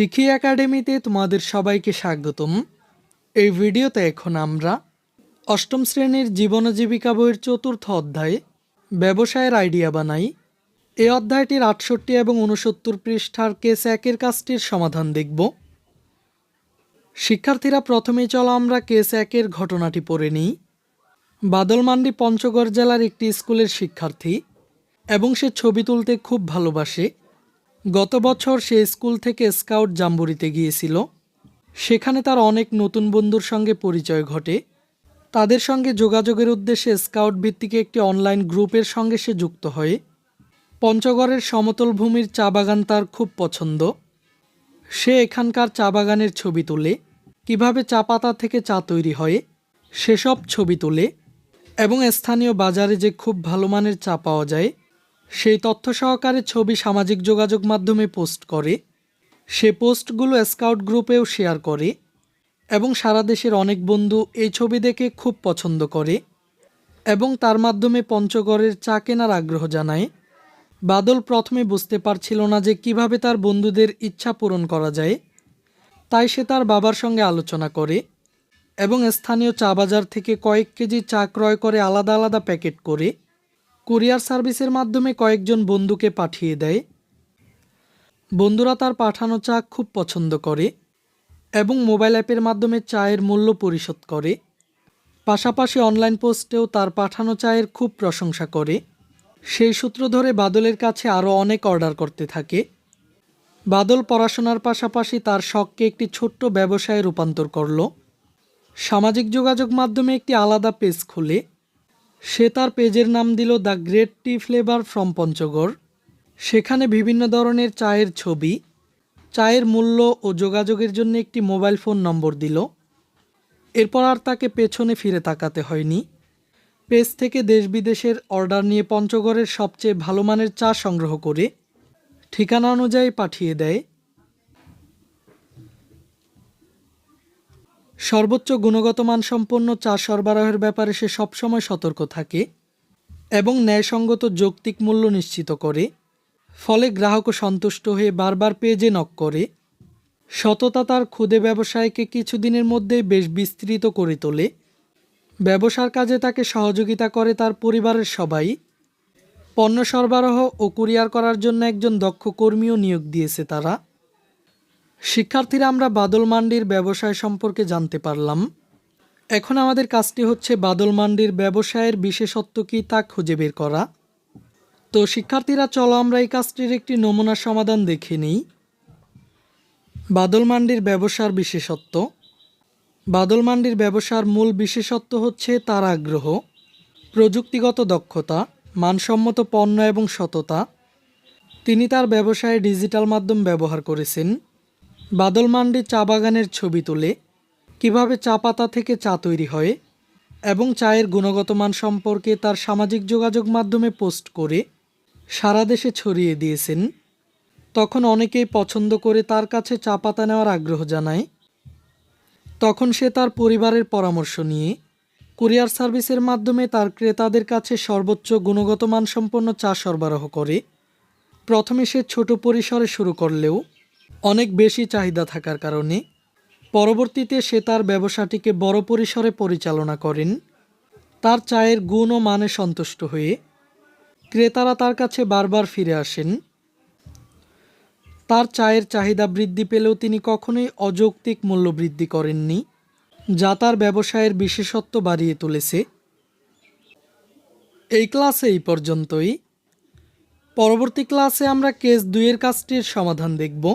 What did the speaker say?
শিখি একাডেমিতে তোমাদের সবাইকে স্বাগতম। এই ভিডিওতে এখন আমরা অষ্টম শ্রেণির জীবন জীবিকা বইয়ের চতুর্থ অধ্যায়ে ব্যবসায়ের আইডিয়া বানাই। এই অধ্যায়টির আটষট্টি এবং উনসত্তর পৃষ্ঠার কেস একের কাজটির সমাধান দেখব। শিক্ষার্থীরা প্রথমেই চলো আমরা কেস একের ঘটনাটি পড়ে নিই। বাদলমান্ডি পঞ্চগড় জেলার একটি স্কুলের শিক্ষার্থী এবং সে ছবি তুলতে খুব ভালোবাসে। গত বছর সে স্কুল থেকে স্কাউট জাম্বুরিতে গিয়েছিল। সেখানে তার অনেক নতুন বন্ধুর সঙ্গে পরিচয় ঘটে। তাদের সঙ্গে যোগাযোগের উদ্দেশ্যে স্কাউট ভিত্তিক একটি অনলাইন গ্রুপের সঙ্গে সে যুক্ত হয়। পঞ্চগড়ের সমতল ভূমির চা বাগান তার খুব পছন্দ। সে এখানকার চা বাগানের ছবি তোলে, কীভাবে চা পাতা থেকে চা তৈরি হয়, সেসব ছবি তোলে এবং স্থানীয় বাজারে যে খুব ভালো মানের চা পাওয়া যায় সেই তথ্য সহকারে ছবি সামাজিক যোগাযোগ মাধ্যমে পোস্ট করে, সে পোস্টগুলো স্কাউট গ্রুপেও শেয়ার করে এবং সারা দেশের অনেক বন্ধু এই ছবি দেখে খুব পছন্দ করে এবং তার মাধ্যমে পঞ্চগড়ের চা কেনার আগ্রহ জানায়। বাদল প্রথমে বুঝতে পারছিল না যে কীভাবে তার বন্ধুদের ইচ্ছা পূরণ করা যায়। তাই সে তার বাবার সঙ্গে আলোচনা করে এবং স্থানীয় চা বাজার থেকে কয়েক কেজি চা ক্রয় করে আলাদা আলাদা প্যাকেট করে কুরিয়ার সার্ভিসের মাধ্যমে কয়েকজন বন্ধুকে পাঠিয়ে দেয়। বন্ধুরা তার পাঠানো চা খুব পছন্দ করে এবং মোবাইল অ্যাপের মাধ্যমে চায়ের মূল্য পরিশোধ করে। পাশাপাশি অনলাইন পোস্টেও তার পাঠানো চায়ের খুব প্রশংসা করে। সেই সূত্র ধরে বাদলের কাছে আরও অনেক অর্ডার করতে থাকে। বাদল পড়াশোনার পাশাপাশি তার শখকে একটি ছোট্ট ব্যবসায় রূপান্তর করল। সামাজিক যোগাযোগ মাধ্যমে একটি আলাদা পেজ খুলে। সে তার পেজের নাম দিল the great tea flavour from Panchagarh. সেখানে বিভিন্ন ধরনের চায়ের ছবি, চায়ের মূল্য ও যোগাযোগের জন্য একটি মোবাইল ফোন নম্বর দিল। এরপর আর তাকে পেছনে ফিরে তাকাতে হয়নি। পেজ থেকে দেশ বিদেশের অর্ডার নিয়ে পঞ্চগড়ের সবচেয়ে ভালো মানের চা সংগ্রহ করে ঠিকানা অনুযায়ী পাঠিয়ে দেয়। সর্বোচ্চ গুণগত মানসম্পন্ন চা সরবরাহের ব্যাপারে সে সবসময় সতর্ক থাকে এবং ন্যায়সঙ্গত যৌক্তিক মূল্য নিশ্চিত করে, ফলে গ্রাহকও সন্তুষ্ট হয়ে বারবার পেজে নক করে। সততা তার ক্ষুদে ব্যবসায়কে কিছুদিনের মধ্যেই বেশ বিস্তৃত করে তোলে। ব্যবসার কাজে তাকে সহযোগিতা করে তার পরিবারের সবাই। পণ্য সরবরাহ ও কুরিয়ার করার জন্য একজন দক্ষ কর্মীও নিয়োগ দিয়েছে তারা। শিক্ষার্থীরা আমরা বাদল মান্ডির ব্যবসায় সম্পর্কে জানতে পারলাম। এখন আমাদের কাজটি হচ্ছে বাদল মান্ডির ব্যবসায়ের বিশেষত্ব কী তা খুঁজে বের করা। তো শিক্ষার্থীরা, চলো আমরা এই কাজটির একটি নমুনা সমাধান দেখে নিই। বাদল মান্ডির ব্যবসার বিশেষত্ব। বাদল মান্ডির ব্যবসার মূল বিশেষত্ব হচ্ছে তার আগ্রহ, প্রযুক্তিগত দক্ষতা, মানসম্মত পণ্য এবং সততা। তিনি তার ব্যবসায় ডিজিটাল মাধ্যম ব্যবহার করেছেন। বাদল মান্ডি চা বাগানের ছবি তুলে, কীভাবে চা পাতা থেকে চা তৈরি হয় এবং চায়ের গুণগত মান সম্পর্কে তার সামাজিক যোগাযোগ মাধ্যমে পোস্ট করে সারা দেশে ছড়িয়ে দিয়েছেন। তখন অনেকেই পছন্দ করে তার কাছে চা পাতা নেওয়ার আগ্রহ জানায়। তখন সে তার পরিবারের পরামর্শ নিয়ে কুরিয়ার সার্ভিসের মাধ্যমে তার ক্রেতাদের কাছে সর্বোচ্চ গুণগত মানসম্পন্ন চা সরবরাহ করে। প্রথমে সে ছোট পরিসরে শুরু করলেও অনেক বেশি চাহিদা থাকার কারণে পরবর্তীতে সে তার ব্যবসাটিকে বড় পরিসরে পরিচালনা করেন। তার চায়ের গুণ ও মানে সন্তুষ্ট হয়ে ক্রেতারা তার কাছে বারবার ফিরে আসেন। তার চায়ের চাহিদা বৃদ্ধি পেলেও তিনি কখনোই অযৌক্তিক মূল্য বৃদ্ধি করেননি, যা তার ব্যবসায়ের বিশেষত্ব বাড়িয়ে তুলেছে। এই ক্লাসে এই পর্যন্তই। পরবর্তী ক্লাসে আমরা কেস দুইয়ের কাজটির সমাধান দেখব।